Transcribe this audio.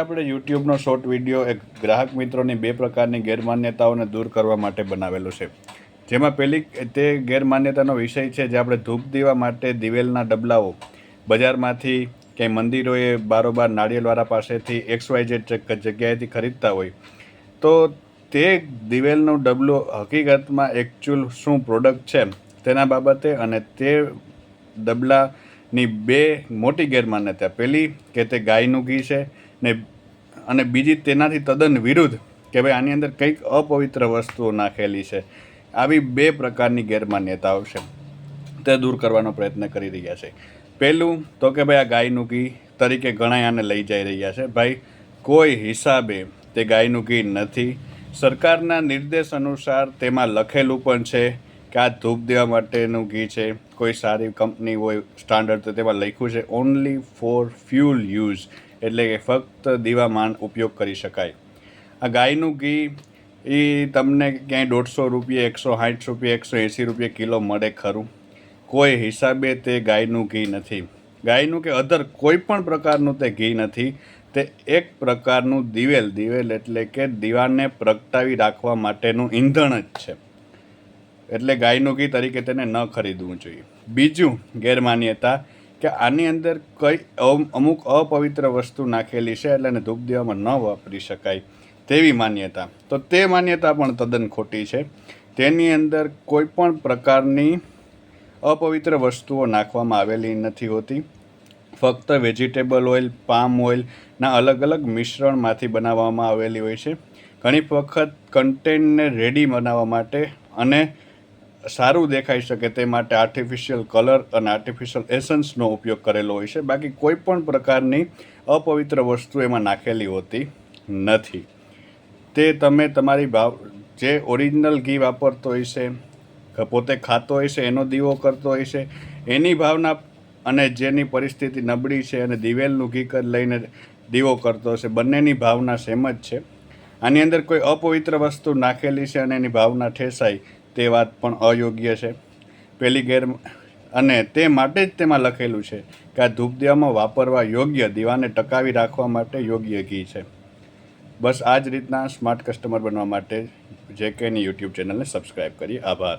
આપણે યુટ્યુબનો short video એક ગ્રાહક મિત્રોની બે પ્રકારની ગેરમાન્યતાઓને દૂર કરવા માટે બનાવેલો છે. જેમાં પહેલી તે ગેરમાન્યતાનો વિષય છે જે આપણે ધૂપ દીવા માટે દિવેલના ડબલાઓ, બજારમાંથી કે મંદિરોએ બારોબાર નાળિયેરવાળા પાસેથી એક્સ વાય જેડ જગ્યાએથી ખરીદતા હોય. તો તે દિવેલનું ડબલું હકીકતમાં એકચ્યુઅલ શું પ્રોડક્ટ છે તેના બાબતે અને તે ડબલાની બે મોટી ગેરમાન્યતા. પહેલી કે તે ગાયનું ઘી છે ને અને બીજી તેનાથી તદ્દન વિરુદ્ધ કે ભાઈ આની અંદર કંઈક અપવિત્ર વસ્તુઓ નાખેલી છે, આવી બે પ્રકારની ગેરમાન્યતાઓ છે. તે દૂર કરવાનો પ્રયત્ન કરી રહ્યા છે. પહેલું તો કે ભાઈ આ ગાયનું ઘી તરીકે ઘણા આને લઈ જઈ રહ્યા છે. ભાઈ, કોઈ હિસાબે તે ગાયનું ઘી નથી. સરકારના નિર્દેશ અનુસાર તેમાં લખેલું પણ છે કે આ ધૂપ દેવા માટેનું ઘી છે. કોઈ સારી કંપની હોય સ્ટાન્ડર્ડ તો તેમાં લખ્યું છે ઓનલી ફોર ફ્યુલ યુઝ એટલે કે ફક્ત દીવામાં ઉપયોગ કરી શકાય. આ ગાયનું ઘી, એ તમને ક્યાંય દોઢસો રૂપિયા, એકસો સાઠ રૂપિયા, એકસો એંસી રૂપિયા કિલો મળે ખરું. કોઈ હિસાબે તે ગાયનું ઘી નથી. ગાયનું કે અધર કોઈ પણ પ્રકારનું તે ઘી નથી. તે એક પ્રકારનું દિવેલ દિવેલ એટલે કે દીવાને પ્રગટાવી રાખવા માટેનું ઈંધણ જ છે. એટલે ગાયનું ઘી તરીકે તેને ન ખરીદવું જોઈએ. બીજું ગેરમાન્યતા કે આની અંદર કઈ અમ- અમુક અપવિત્ર વસ્તુ નાખેલી છે એટલે એને ધૂપ દેવામાં ન વાપરી શકાય તેવી માન્યતા. તો તે માન્યતા પણ તદ્દન ખોટી છે. તેની અંદર કોઈ પણ પ્રકારની અપવિત્ર વસ્તુઓ નાખવામાં આવેલી નથી હોતી. ફક્ત વેજીટેબલ ઓઇલ, પામ ઓઇલના અલગ અલગ મિશ્રણમાંથી બનાવવામાં આવેલી હોય છે. ઘણી વખત કન્ટેનને રેડી બનાવવા માટે અને સારું દેખાઈ શકે તે માટે આર્ટિફિશિયલ કલર અને આર્ટિફિશિયલ એસન્સનો ઉપયોગ કરેલો હોય છે. બાકી કોઈ પણ પ્રકારની અપવિત્ર વસ્તુ એમાં નાખેલી હોતી નથી. તે તમે તમારી ભાવ, જે ઓરિજિનલ ઘી વાપરતો હોય છે પોતે ખાતો હોય છે, એનો દીવો કરતો હોય છે, એની ભાવના અને જેની પરિસ્થિતિ નબળી છે અને દિવેલનું ઘી કર, લઈને દીવો કરતો હશે, બંનેની ભાવના સેમ જ છે. આની અંદર કોઈ અપવિત્ર વસ્તુ નાખેલી છે અને એની ભાવના ઠેસાય તે વાત પણ અયોગ્ય છે. પહેલી ગેર અને તે માટે જ તેમાં લખેલું છે કે આ ધૂપદીવામાં વાપરવા યોગ્ય દીવાને ટકાવી રાખવા માટે યોગ્ય ઘી છે. બસ આ જ રીતના સ્માર્ટ કસ્ટમર બનવા માટે જે કેની યુટ્યુબ ચેનલને સબસ્ક્રાઈબ કરી. આભાર.